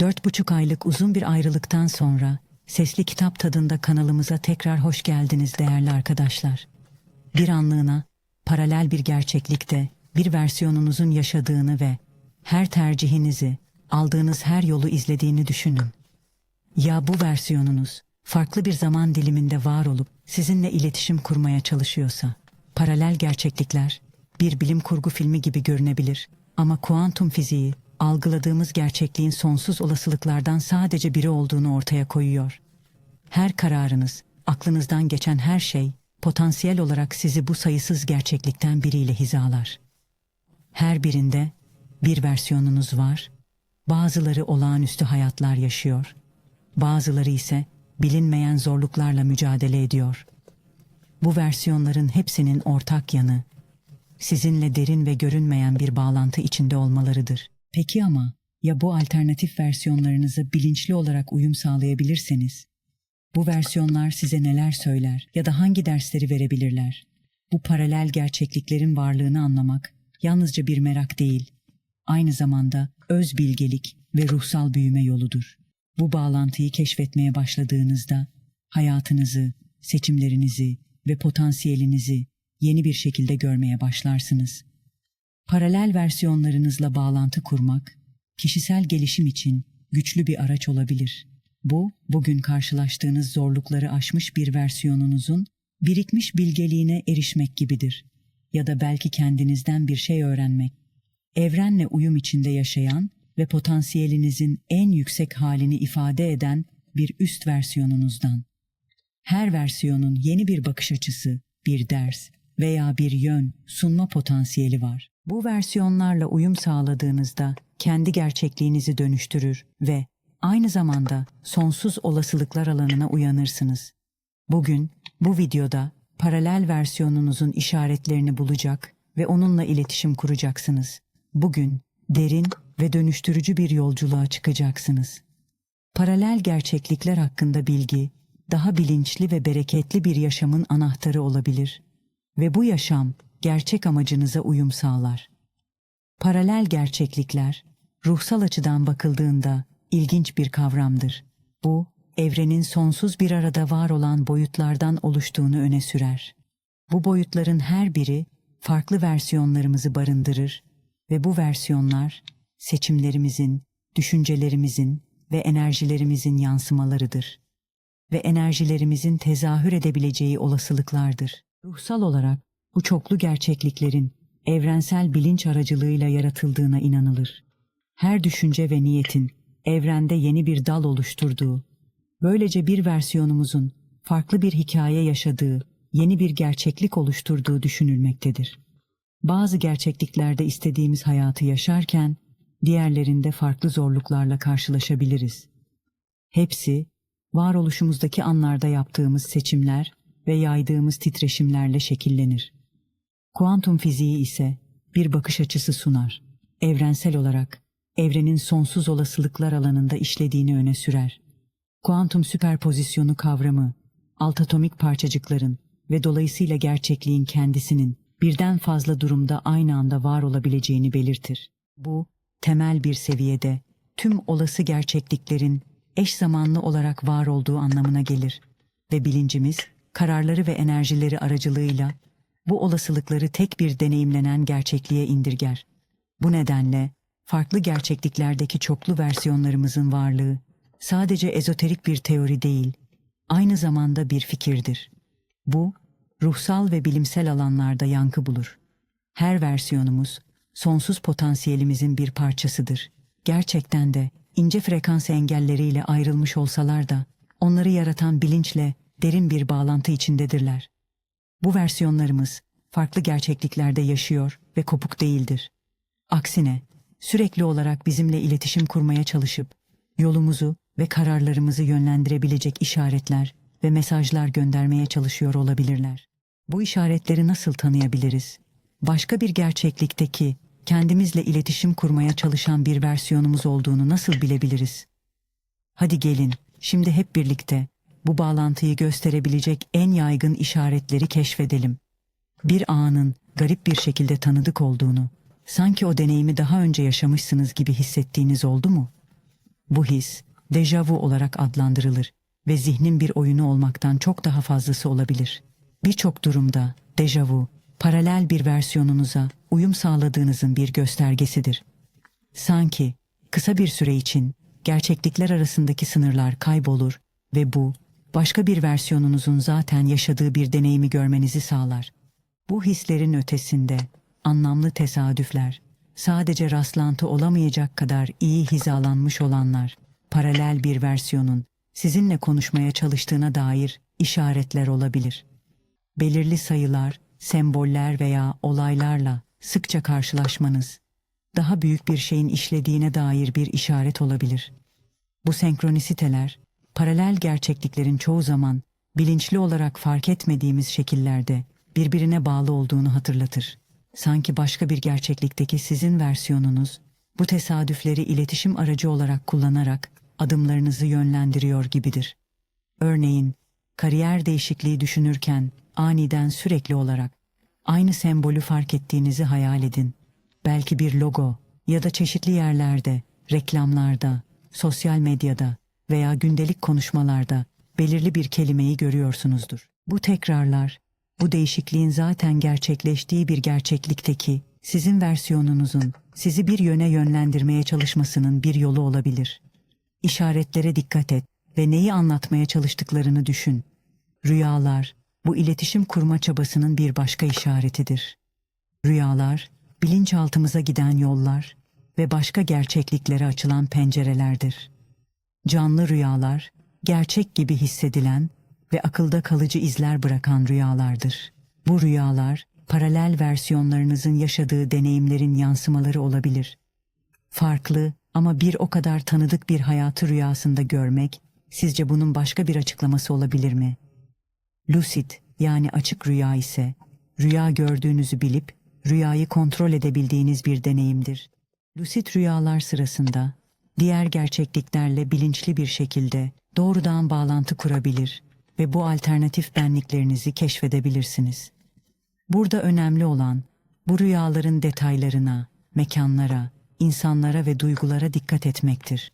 Dört buçuk aylık uzun bir ayrılıktan sonra sesli kitap tadında kanalımıza tekrar hoş geldiniz değerli arkadaşlar. Bir anlığına paralel bir gerçeklikte bir versiyonunuzun yaşadığını ve her tercihinizi, aldığınız her yolu izlediğini düşünün. Ya bu versiyonunuz farklı bir zaman diliminde var olup sizinle iletişim kurmaya çalışıyorsa? Paralel gerçeklikler bir bilim kurgu filmi gibi görünebilir ama kuantum fiziği algıladığımız gerçekliğin sonsuz olasılıklardan sadece biri olduğunu ortaya koyuyor. Her kararınız, aklınızdan geçen her şey potansiyel olarak sizi bu sayısız gerçeklikten biriyle hizalar. Her birinde bir versiyonunuz var. Bazıları olağanüstü hayatlar yaşıyor. Bazıları ise bilinmeyen zorluklarla mücadele ediyor. Bu versiyonların hepsinin ortak yanı sizinle derin ve görünmeyen bir bağlantı içinde olmalarıdır. Peki ama ya bu alternatif versiyonlarınıza bilinçli olarak uyum sağlayabilirseniz? Bu versiyonlar size neler söyler ya da hangi dersleri verebilirler? Bu paralel gerçekliklerin varlığını anlamak yalnızca bir merak değil, aynı zamanda öz bilgelik ve ruhsal büyüme yoludur. Bu bağlantıyı keşfetmeye başladığınızda hayatınızı, seçimlerinizi ve potansiyelinizi yeni bir şekilde görmeye başlarsınız. Paralel versiyonlarınızla bağlantı kurmak, kişisel gelişim için güçlü bir araç olabilir. Bu, bugün karşılaştığınız zorlukları aşmış bir versiyonunuzun birikmiş bilgeliğine erişmek gibidir. Ya da belki kendinizden bir şey öğrenmek. Evrenle uyum içinde yaşayan ve potansiyelinizin en yüksek halini ifade eden bir üst versiyonunuzdan. Her versiyonun yeni bir bakış açısı, bir ders veya bir yön sunma potansiyeli var. Bu versiyonlarla uyum sağladığınızda kendi gerçekliğinizi dönüştürür ve aynı zamanda sonsuz olasılıklar alanına uyanırsınız. Bugün bu videoda paralel versiyonunuzun işaretlerini bulacak ve onunla iletişim kuracaksınız. Bugün derin ve dönüştürücü bir yolculuğa çıkacaksınız. Paralel gerçeklikler hakkında bilgi, daha bilinçli ve bereketli bir yaşamın anahtarı olabilir ve bu yaşam gerçek amacınıza uyum sağlar. Paralel gerçeklikler, ruhsal açıdan bakıldığında ilginç bir kavramdır. Bu, evrenin sonsuz bir arada var olan boyutlardan oluştuğunu öne sürer. Bu boyutların her biri farklı versiyonlarımızı barındırır ve bu versiyonlar seçimlerimizin, düşüncelerimizin ve enerjilerimizin yansımalarıdır ve enerjilerimizin tezahür edebileceği olasılıklardır. Ruhsal olarak bu çoklu gerçekliklerin evrensel bilinç aracılığıyla yaratıldığına inanılır. Her düşünce ve niyetin evrende yeni bir dal oluşturduğu, böylece bir versiyonumuzun farklı bir hikaye yaşadığı, yeni bir gerçeklik oluşturduğu düşünülmektedir. Bazı gerçekliklerde istediğimiz hayatı yaşarken, diğerlerinde farklı zorluklarla karşılaşabiliriz. Hepsi, varoluşumuzdaki anlarda yaptığımız seçimler ve yaydığımız titreşimlerle şekillenir. Kuantum fiziği ise bir bakış açısı sunar. Evrensel olarak evrenin sonsuz olasılıklar alanında işlediğini öne sürer. Kuantum süperpozisyonu kavramı, alt atomik parçacıkların ve dolayısıyla gerçekliğin kendisinin birden fazla durumda aynı anda var olabileceğini belirtir. Bu, temel bir seviyede tüm olası gerçekliklerin eş zamanlı olarak var olduğu anlamına gelir ve bilincimiz, kararları ve enerjileri aracılığıyla bu olasılıkları tek bir deneyimlenen gerçekliğe indirger. Bu nedenle farklı gerçekliklerdeki çoklu versiyonlarımızın varlığı sadece ezoterik bir teori değil, aynı zamanda bir fikirdir. Bu, ruhsal ve bilimsel alanlarda yankı bulur. Her versiyonumuz, sonsuz potansiyelimizin bir parçasıdır. Gerçekten de ince frekans engelleriyle ayrılmış olsalar da, onları yaratan bilinçle derin bir bağlantı içindedirler. Bu versiyonlarımız farklı gerçekliklerde yaşıyor ve kopuk değildir. Aksine sürekli olarak bizimle iletişim kurmaya çalışıp yolumuzu ve kararlarımızı yönlendirebilecek işaretler ve mesajlar göndermeye çalışıyor olabilirler. Bu işaretleri nasıl tanıyabiliriz? Başka bir gerçeklikteki kendimizle iletişim kurmaya çalışan bir versiyonumuz olduğunu nasıl bilebiliriz? Hadi gelin, şimdi hep birlikte bu bağlantıyı gösterebilecek en yaygın işaretleri keşfedelim. Bir anın garip bir şekilde tanıdık olduğunu, sanki o deneyimi daha önce yaşamışsınız gibi hissettiğiniz oldu mu? Bu his, dejavu olarak adlandırılır ve zihnin bir oyunu olmaktan çok daha fazlası olabilir. Birçok durumda dejavu, paralel bir versiyonunuza uyum sağladığınızın bir göstergesidir. Sanki kısa bir süre için gerçeklikler arasındaki sınırlar kaybolur ve bu başka bir versiyonunuzun zaten yaşadığı bir deneyimi görmenizi sağlar. Bu hislerin ötesinde anlamlı tesadüfler, sadece rastlantı olamayacak kadar iyi hizalanmış olanlar, paralel bir versiyonun sizinle konuşmaya çalıştığına dair işaretler olabilir. Belirli sayılar, semboller veya olaylarla sıkça karşılaşmanız, daha büyük bir şeyin işlediğine dair bir işaret olabilir. Bu senkronisiteler, paralel gerçekliklerin çoğu zaman bilinçli olarak fark etmediğimiz şekillerde birbirine bağlı olduğunu hatırlatır. Sanki başka bir gerçeklikteki sizin versiyonunuz bu tesadüfleri iletişim aracı olarak kullanarak adımlarınızı yönlendiriyor gibidir. Örneğin, kariyer değişikliği düşünürken aniden sürekli olarak aynı sembolü fark ettiğinizi hayal edin. Belki bir logo ya da çeşitli yerlerde, reklamlarda, sosyal medyada veya gündelik konuşmalarda belirli bir kelimeyi görüyorsunuzdur. Bu tekrarlar, bu değişikliğin zaten gerçekleştiği bir gerçeklikteki sizin versiyonunuzun sizi bir yöne yönlendirmeye çalışmasının bir yolu olabilir. İşaretlere dikkat et ve neyi anlatmaya çalıştıklarını düşün. Rüyalar, bu iletişim kurma çabasının bir başka işaretidir. Rüyalar, bilinçaltımıza giden yollar ve başka gerçekliklere açılan pencerelerdir. Canlı rüyalar, gerçek gibi hissedilen ve akılda kalıcı izler bırakan rüyalardır. Bu rüyalar, paralel versiyonlarınızın yaşadığı deneyimlerin yansımaları olabilir. Farklı ama bir o kadar tanıdık bir hayatı rüyasında görmek, sizce bunun başka bir açıklaması olabilir mi? Lucid yani açık rüya ise, rüya gördüğünüzü bilip rüyayı kontrol edebildiğiniz bir deneyimdir. Lucid rüyalar sırasında diğer gerçekliklerle bilinçli bir şekilde doğrudan bağlantı kurabilir ve bu alternatif benliklerinizi keşfedebilirsiniz. Burada önemli olan bu rüyaların detaylarına, mekanlara, insanlara ve duygulara dikkat etmektir.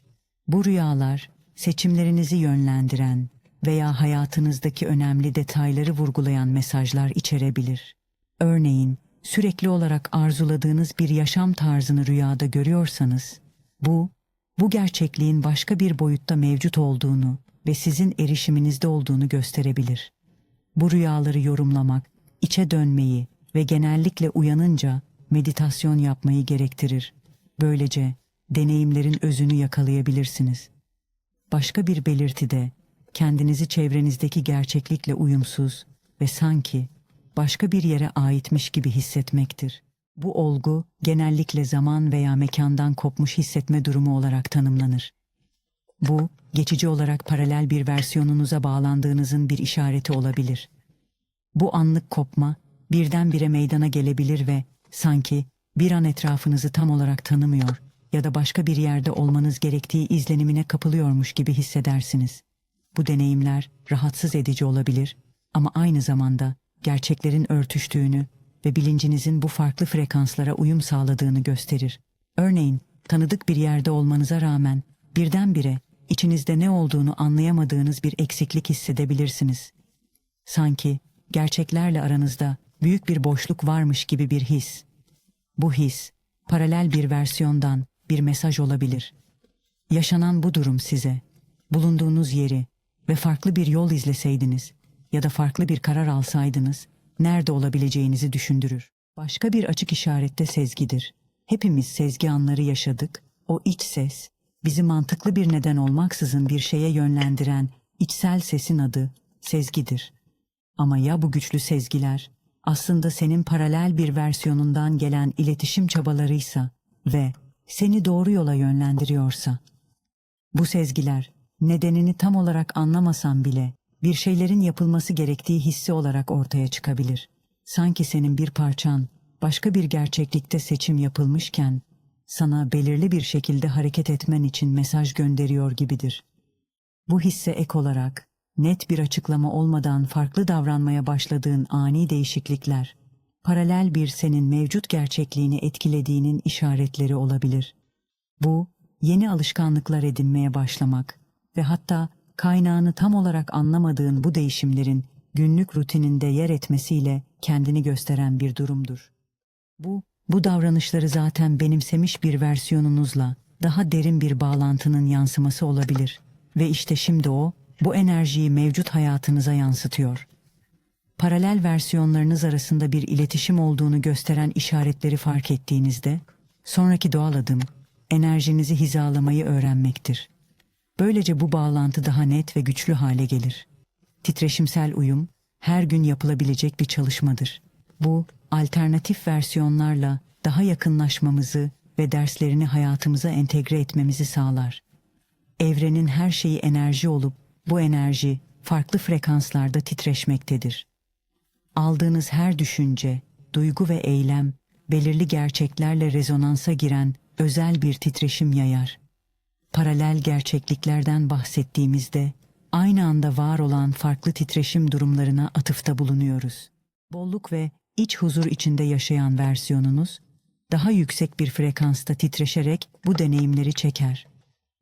Bu rüyalar seçimlerinizi yönlendiren veya hayatınızdaki önemli detayları vurgulayan mesajlar içerebilir. Örneğin, sürekli olarak arzuladığınız bir yaşam tarzını rüyada görüyorsanız, bu, bu gerçekliğin başka bir boyutta mevcut olduğunu ve sizin erişiminizde olduğunu gösterebilir. Bu rüyaları yorumlamak, içe dönmeyi ve genellikle uyanınca meditasyon yapmayı gerektirir. Böylece deneyimlerin özünü yakalayabilirsiniz. Başka bir belirti de kendinizi çevrenizdeki gerçeklikle uyumsuz ve sanki başka bir yere aitmiş gibi hissetmektir. Bu olgu genellikle zaman veya mekandan kopmuş hissetme durumu olarak tanımlanır. Bu, geçici olarak paralel bir versiyonunuza bağlandığınızın bir işareti olabilir. Bu anlık kopma birdenbire meydana gelebilir ve sanki bir an etrafınızı tam olarak tanımıyor ya da başka bir yerde olmanız gerektiği izlenimine kapılıyormuş gibi hissedersiniz. Bu deneyimler rahatsız edici olabilir ama aynı zamanda gerçeklerin örtüştüğünü ve bilincinizin bu farklı frekanslara uyum sağladığını gösterir. Örneğin, tanıdık bir yerde olmanıza rağmen birdenbire içinizde ne olduğunu anlayamadığınız bir eksiklik hissedebilirsiniz. Sanki gerçeklerle aranızda büyük bir boşluk varmış gibi bir his. Bu his, paralel bir versiyondan bir mesaj olabilir. Yaşanan bu durum size, bulunduğunuz yeri ve farklı bir yol izleseydiniz ya da farklı bir karar alsaydınız, nerede olabileceğinizi düşündürür. Başka bir açık işarette sezgidir. Hepimiz sezgi anları yaşadık. O iç ses, bizi mantıklı bir neden olmaksızın bir şeye yönlendiren içsel sesin adı sezgidir. Ama ya bu güçlü sezgiler aslında senin paralel bir versiyonundan gelen iletişim çabalarıysa ve seni doğru yola yönlendiriyorsa? Bu sezgiler nedenini tam olarak anlamasan bile bir şeylerin yapılması gerektiği hissi olarak ortaya çıkabilir. Sanki senin bir parçan başka bir gerçeklikte seçim yapılmışken sana belirli bir şekilde hareket etmen için mesaj gönderiyor gibidir. Bu hisse ek olarak net bir açıklama olmadan farklı davranmaya başladığın ani değişiklikler, paralel bir senin mevcut gerçekliğini etkilediğinin işaretleri olabilir. Bu, yeni alışkanlıklar edinmeye başlamak ve hatta kaynağını tam olarak anlamadığın bu değişimlerin günlük rutininde yer etmesiyle kendini gösteren bir durumdur. Bu, bu davranışları zaten benimsemiş bir versiyonunuzla daha derin bir bağlantının yansıması olabilir ve işte şimdi o, bu enerjiyi mevcut hayatınıza yansıtıyor. Paralel versiyonlarınız arasında bir iletişim olduğunu gösteren işaretleri fark ettiğinizde, sonraki doğal adım, enerjinizi hizalamayı öğrenmektir. Böylece bu bağlantı daha net ve güçlü hale gelir. Titreşimsel uyum, her gün yapılabilecek bir çalışmadır. Bu, alternatif versiyonlarla daha yakınlaşmamızı ve derslerini hayatımıza entegre etmemizi sağlar. Evrenin her şeyi enerji olup, bu enerji farklı frekanslarda titreşmektedir. Aldığınız her düşünce, duygu ve eylem, belirli gerçeklerle rezonansa giren özel bir titreşim yayar. Paralel gerçekliklerden bahsettiğimizde, aynı anda var olan farklı titreşim durumlarına atıfta bulunuyoruz. Bolluk ve iç huzur içinde yaşayan versiyonunuz, daha yüksek bir frekansta titreşerek bu deneyimleri çeker.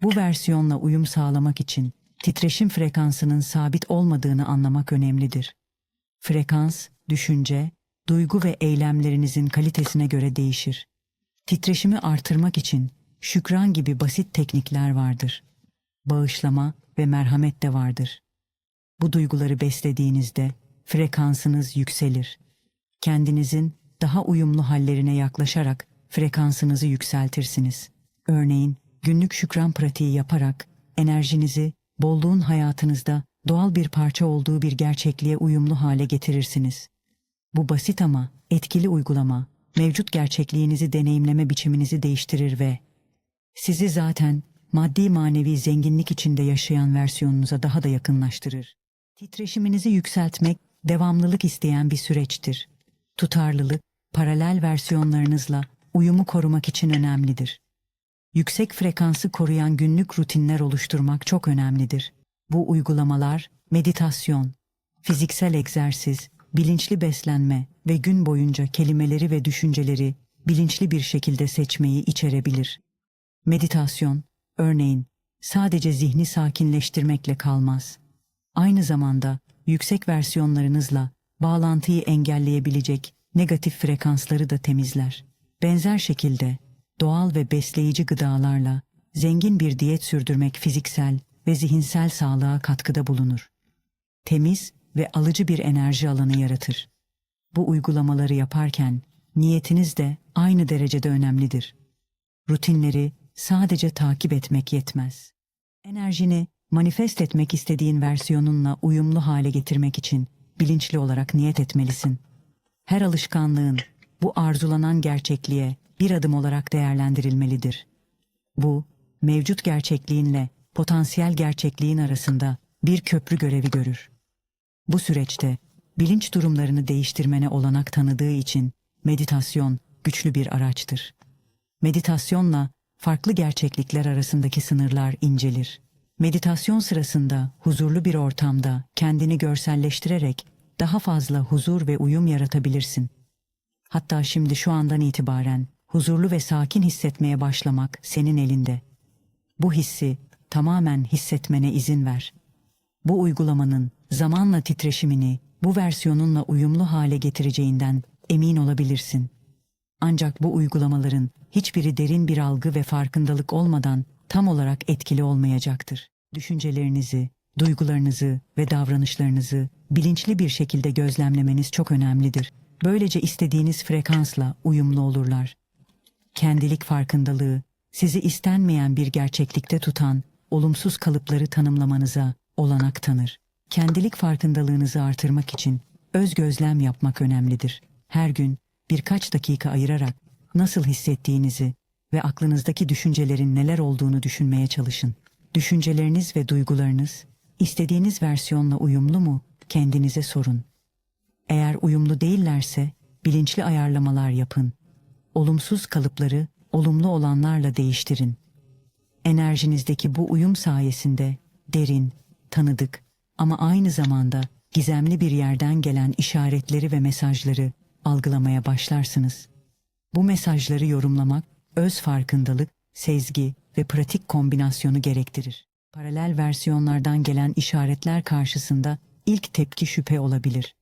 Bu versiyonla uyum sağlamak için titreşim frekansının sabit olmadığını anlamak önemlidir. Frekans, düşünce, duygu ve eylemlerinizin kalitesine göre değişir. Titreşimi artırmak için şükran gibi basit teknikler vardır. Bağışlama ve merhamet de vardır. Bu duyguları beslediğinizde frekansınız yükselir. Kendinizin daha uyumlu hallerine yaklaşarak frekansınızı yükseltirsiniz. Örneğin günlük şükran pratiği yaparak enerjinizi bolluğun hayatınızda doğal bir parça olduğu bir gerçekliğe uyumlu hale getirirsiniz. Bu basit ama etkili uygulama mevcut gerçekliğinizi deneyimleme biçiminizi değiştirir ve sizi zaten maddi manevi zenginlik içinde yaşayan versiyonunuza daha da yakınlaştırır. Titreşiminizi yükseltmek devamlılık isteyen bir süreçtir. Tutarlılık, paralel versiyonlarınızla uyumu korumak için önemlidir. Yüksek frekansı koruyan günlük rutinler oluşturmak çok önemlidir. Bu uygulamalar meditasyon, fiziksel egzersiz, bilinçli beslenme ve gün boyunca kelimeleri ve düşünceleri bilinçli bir şekilde seçmeyi içerebilir. Meditasyon, örneğin, sadece zihni sakinleştirmekle kalmaz. Aynı zamanda yüksek versiyonlarınızla bağlantıyı engelleyebilecek negatif frekansları da temizler. Benzer şekilde doğal ve besleyici gıdalarla zengin bir diyet sürdürmek fiziksel ve zihinsel sağlığa katkıda bulunur. Temiz ve alıcı bir enerji alanı yaratır. Bu uygulamaları yaparken niyetiniz de aynı derecede önemlidir. Rutinleri sadece takip etmek yetmez. Enerjini manifest etmek istediğin versiyonunla uyumlu hale getirmek için bilinçli olarak niyet etmelisin. Her alışkanlığın bu arzulanan gerçekliğe bir adım olarak değerlendirilmelidir. Bu, mevcut gerçekliğinle potansiyel gerçekliğin arasında bir köprü görevi görür. Bu süreçte bilinç durumlarını değiştirmene olanak tanıdığı için meditasyon güçlü bir araçtır. Meditasyonla farklı gerçeklikler arasındaki sınırlar incelir. Meditasyon sırasında huzurlu bir ortamda kendini görselleştirerek daha fazla huzur ve uyum yaratabilirsin. Hatta şimdi şu andan itibaren huzurlu ve sakin hissetmeye başlamak senin elinde. Bu hissi tamamen hissetmene izin ver. Bu uygulamanın zamanla titreşimini bu versiyonunla uyumlu hale getireceğinden emin olabilirsin. Ancak bu uygulamaların hiçbiri derin bir algı ve farkındalık olmadan tam olarak etkili olmayacaktır. Düşüncelerinizi, duygularınızı ve davranışlarınızı bilinçli bir şekilde gözlemlemeniz çok önemlidir. Böylece istediğiniz frekansla uyumlu olurlar. Kendilik farkındalığı, sizi istenmeyen bir gerçeklikte tutan olumsuz kalıpları tanımlamanıza olanak tanır. Kendilik farkındalığınızı artırmak için öz gözlem yapmak önemlidir. Her gün birkaç dakika ayırarak nasıl hissettiğinizi ve aklınızdaki düşüncelerin neler olduğunu düşünmeye çalışın. Düşünceleriniz ve duygularınız istediğiniz versiyonla uyumlu mu? Kendinize sorun. Eğer uyumlu değillerse bilinçli ayarlamalar yapın. Olumsuz kalıpları olumlu olanlarla değiştirin. Enerjinizdeki bu uyum sayesinde derin, tanıdık ama aynı zamanda gizemli bir yerden gelen işaretleri ve mesajları algılamaya başlarsınız. Bu mesajları yorumlamak öz farkındalık sezgi ve pratik kombinasyonu gerektirir. Paralel versiyonlardan gelen işaretler karşısında ilk tepki şüphe olabilir.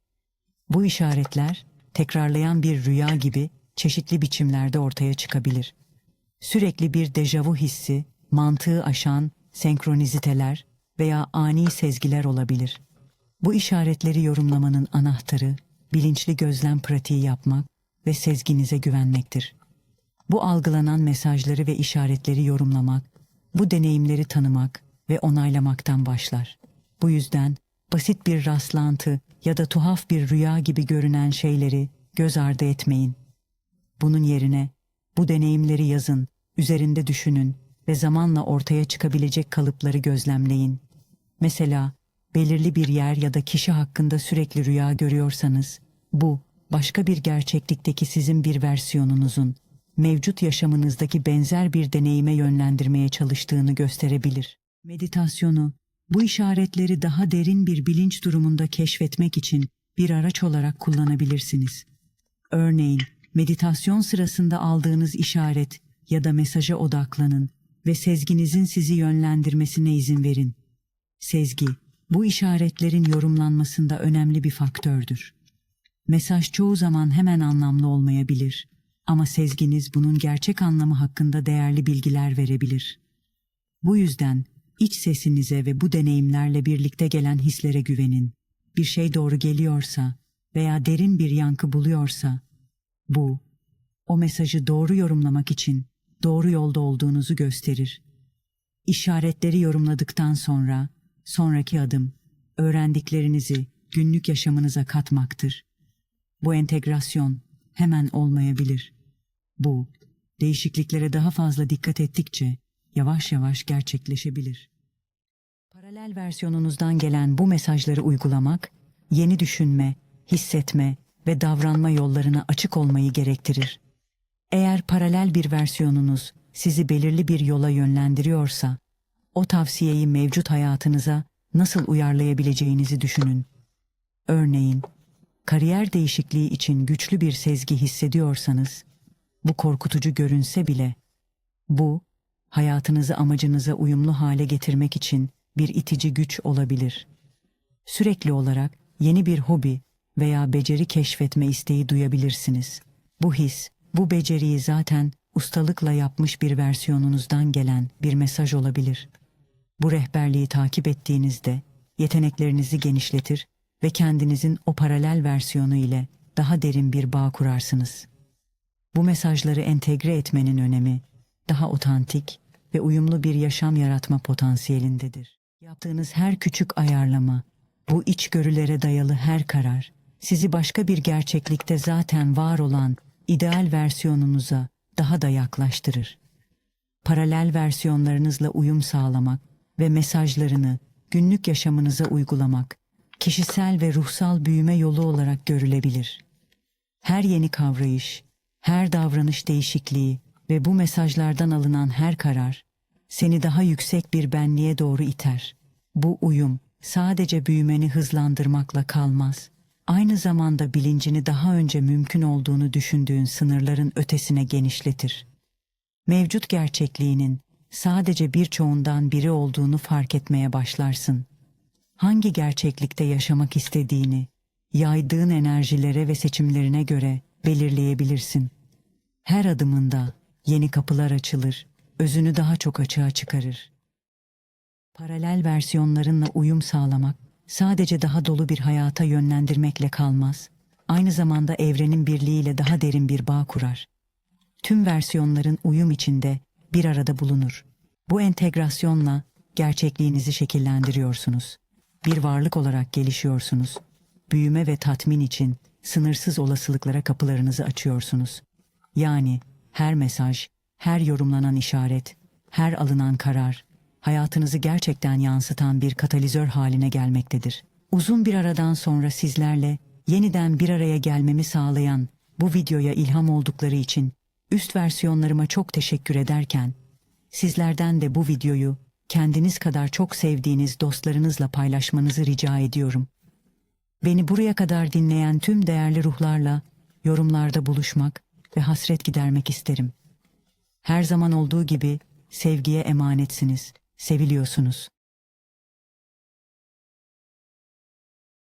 Bu işaretler tekrarlayan bir rüya gibi çeşitli biçimlerde ortaya çıkabilir. Sürekli bir dejavu hissi, mantığı aşan senkroniziteler veya ani sezgiler olabilir. Bu işaretleri yorumlamanın anahtarı bilinçli gözlem pratiği yapmak ve sezginize güvenmektir. Bu algılanan mesajları ve işaretleri yorumlamak, bu deneyimleri tanımak ve onaylamaktan başlar. Bu yüzden basit bir rastlantı ya da tuhaf bir rüya gibi görünen şeyleri göz ardı etmeyin. Bunun yerine bu deneyimleri yazın, üzerinde düşünün ve zamanla ortaya çıkabilecek kalıpları gözlemleyin. Mesela belirli bir yer ya da kişi hakkında sürekli rüya görüyorsanız, bu başka bir gerçeklikteki sizin bir versiyonunuzun mevcut yaşamınızdaki benzer bir deneyime yönlendirmeye çalıştığını gösterebilir. Meditasyonu bu işaretleri daha derin bir bilinç durumunda keşfetmek için bir araç olarak kullanabilirsiniz. Örneğin, meditasyon sırasında aldığınız işaret ya da mesaja odaklanın ve sezginizin sizi yönlendirmesine izin verin. Sezgi, bu işaretlerin yorumlanmasında önemli bir faktördür. Mesaj çoğu zaman hemen anlamlı olmayabilir ama sezginiz bunun gerçek anlamı hakkında değerli bilgiler verebilir. Bu yüzden iç sesinize ve bu deneyimlerle birlikte gelen hislere güvenin. Bir şey doğru geliyorsa veya derin bir yankı buluyorsa bu o mesajı doğru yorumlamak için doğru yolda olduğunuzu gösterir. İşaretleri yorumladıktan sonra sonraki adım öğrendiklerinizi günlük yaşamınıza katmaktır. Bu entegrasyon hemen olmayabilir. Bu değişikliklere daha fazla dikkat ettikçe yavaş yavaş gerçekleşebilir. Paralel versiyonunuzdan gelen bu mesajları uygulamak, yeni düşünme, hissetme ve davranma yollarına açık olmayı gerektirir. Eğer paralel bir versiyonunuz sizi belirli bir yola yönlendiriyorsa, o tavsiyeyi mevcut hayatınıza nasıl uyarlayabileceğinizi düşünün. Örneğin, kariyer değişikliği için güçlü bir sezgi hissediyorsanız, bu korkutucu görünse bile, bu, hayatınızı amacınıza uyumlu hale getirmek için bir itici güç olabilir. Sürekli olarak yeni bir hobi veya beceri keşfetme isteği duyabilirsiniz. Bu his, bu beceriyi zaten ustalıkla yapmış bir versiyonunuzdan gelen bir mesaj olabilir. Bu rehberliği takip ettiğinizde yeteneklerinizi genişletir ve kendinizin o paralel versiyonu ile daha derin bir bağ kurarsınız. Bu mesajları entegre etmenin önemi daha otantik ve uyumlu bir yaşam yaratma potansiyelindedir. Yaptığınız her küçük ayarlama, bu içgörülere dayalı her karar sizi başka bir gerçeklikte zaten var olan ideal versiyonunuza daha da yaklaştırır. Paralel versiyonlarınızla uyum sağlamak ve mesajlarını günlük yaşamınıza uygulamak kişisel ve ruhsal büyüme yolu olarak görülebilir. Her yeni kavrayış, her davranış değişikliği ve bu mesajlardan alınan her karar seni daha yüksek bir benliğe doğru iter. Bu uyum sadece büyümeni hızlandırmakla kalmaz. Aynı zamanda bilincini daha önce mümkün olduğunu düşündüğün sınırların ötesine genişletir. Mevcut gerçekliğinin sadece birçoğundan biri olduğunu fark etmeye başlarsın. Hangi gerçeklikte yaşamak istediğini, yaydığın enerjilere ve seçimlerine göre belirleyebilirsin. Her adımında yeni kapılar açılır, özünü daha çok açığa çıkarır. Paralel versiyonlarınla uyum sağlamak sadece daha dolu bir hayata yönlendirmekle kalmaz, aynı zamanda evrenin birliğiyle daha derin bir bağ kurar. Tüm versiyonların uyum içinde bir arada bulunur. Bu entegrasyonla gerçekliğinizi şekillendiriyorsunuz. Bir varlık olarak gelişiyorsunuz. Büyüme ve tatmin için sınırsız olasılıklara kapılarınızı açıyorsunuz. Yani her mesaj, her yorumlanan işaret, her alınan karar, hayatınızı gerçekten yansıtan bir katalizör haline gelmektedir. Uzun bir aradan sonra sizlerle yeniden bir araya gelmemi sağlayan bu videoya ilham oldukları için üst versiyonlarıma çok teşekkür ederken, sizlerden de bu videoyu kendiniz kadar çok sevdiğiniz dostlarınızla paylaşmanızı rica ediyorum. Beni buraya kadar dinleyen tüm değerli ruhlarla yorumlarda buluşmak ve hasret gidermek isterim. Her zaman olduğu gibi sevgiye emanetsiniz, seviliyorsunuz.